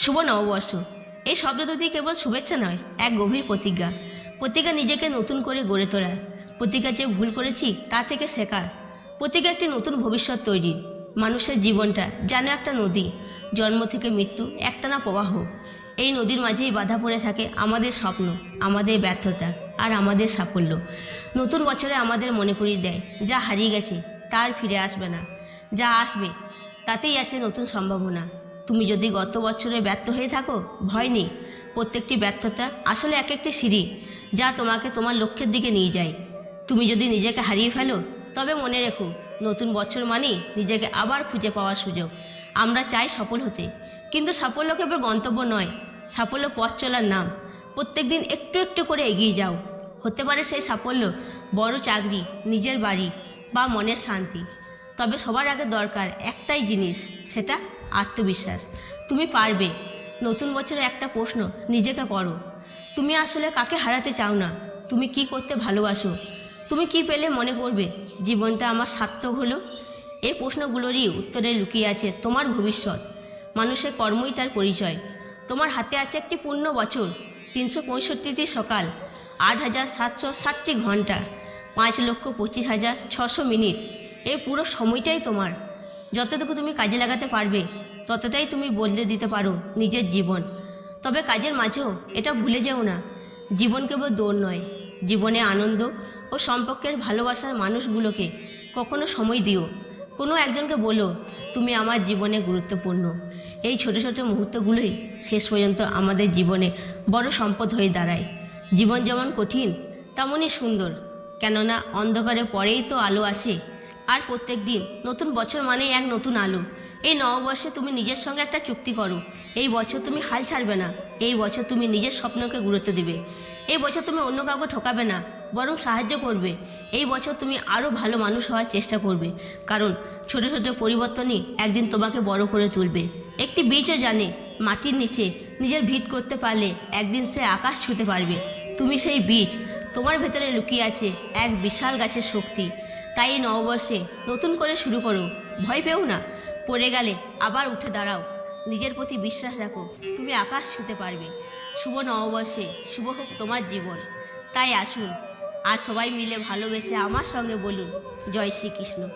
শুভ নববর্ষ। এই শব্দ দুটি কেবল শুভেচ্ছা নয়, এক গভীর প্রতিজ্ঞা। প্রতিজ্ঞা নিজেকে নতুন করে গড়ে তোলার। প্রতিজ্ঞা যে ভুল করেছি, তা থেকে শেখার। প্রতিজ্ঞা একটি নতুন ভবিষ্যৎ তৈরি মানুষের জীবনটা যেন একটা নদী। জন্ম থেকে মৃত্যু একটানা প্রবাহ। এই নদীর মাঝেই বাধা পড়ে থাকে আমাদের স্বপ্ন, আমাদের ব্যর্থতা আর আমাদের সাফল্য। নতুন বছরে আমাদের মনে করিয়ে দেয়, যা হারিয়ে গেছে, তার ফিরে আসবে না। যা আসবে, তাতেই আছে নতুন সম্ভাবনা। তুমি যদি গত বছরে ব্যর্থ হয়ে থাকো, ভয় নেই। প্রত্যেকটি ব্যর্থতা আসলে এক একটি সিঁড়ি, যা তোমাকে তোমার লক্ষ্যের দিকে নিয়ে যায়। তুমি যদি নিজেকে হারিয়ে ফেলো, তবে মনে রেখো, নতুন বছর মানেই নিজেকে আবার খুঁজে পাওয়ার সুযোগ। আমরা চাই সফল হতে, কিন্তু সাফল্য কেবল গন্তব্য নয়, সাফল্য পথ চলার নাম। প্রত্যেক দিন একটু একটু করে এগিয়ে যাও। হতে পারে সেই সাফল্য বড় চাকরি, নিজের বাড়ি বা মনের শান্তি। তবে সবার আগে দরকার একটাই জিনিস, সেটা আত্মবিশ্বাস। তুমি পারবে। নতুন বছরে একটা প্রশ্ন নিজেকে করো। তুমি আসলে কাকে হারাতে চাও না? তুমি কি করতে ভালোবাসো? তুমি কি পেলে মনে করবে জীবনটা আমার সার্থক হলো? এই প্রশ্নগুলোরই উত্তরে লুকিয়ে আছে তোমার ভবিষ্যৎ। মানুষের কর্মই তার পরিচয়। তোমার হাতে আছে একটি পূর্ণ বছর, তিনশো পঁয়ষট্টিটি সকাল, আট হাজার সাতশো ষাটটি ঘণ্টা পাঁচ লক্ষ পঁচিশ হাজার ছশো মিনিট। এই পুরো সময়টাই তোমার। যতটুকু তুমি কাজে লাগাতে পারবে, ততটাই তুমি বদলে দিতে পারো নিজের জীবন। তবে কাজের মাঝেও এটা ভুলে যেও না, জীবন কেবল দৌড় নয়, জীবনে আনন্দ ও সম্পর্কের ভালোবাসার মানুষগুলোকে কখনো সময় দিও। কোনো একজনকে বলো, তুমি আমার জীবনে গুরুত্বপূর্ণ। এই ছোট ছোট মুহূর্তগুলোই শেষ পর্যন্ত আমাদের জীবনে বড় সম্পদ হয়ে দাঁড়ায়। জীবন যেমন কঠিন, তেমনই সুন্দর। কেননা অন্ধকারে পরেই তো আলো আসে আর প্রত্যেক দিন নতুন বছর মানে এক নতুন আলো। এই নববর্ষে তুমি নিজের সঙ্গে একটা চুক্তি করো। এই বছর তুমি হাল ছাড়বে না। এই বছর তুমি নিজের স্বপ্নকে গুরুত্ব দেবে। এই বছর তুমি অন্য কাউকে ঠকাবে না, বরং সাহায্য করবে। এই বছর তুমি আরও ভালো মানুষ হওয়ার চেষ্টা করবে। কারণ ছোট ছোট পরিবর্তনই একদিন তোমাকে বড় করে তুলবে। একটি বীজও জানে, মাটির নিচে নিজের ভিত করতে পারলে একদিন সে আকাশ ছুঁতে পারবে। তুমি সেই বীজ তোমার ভেতরে লুকিয়ে আছে এক বিশাল গাছের শক্তি। তাই এই নববর্ষে নতুন করে শুরু করো। ভয় পেও না। পড়ে গেলে আবার উঠে দাঁড়াও। নিজের প্রতি বিশ্বাস রাখো, তুমি আকাশ ছুঁতে পারবে। শুভ নববর্ষে, শুভ হোক তোমার জীবন। তাই আসুন, আর সবাই মিলে ভালোবেসে আমার সঙ্গে বলুন, জয় শ্রীকৃষ্ণ।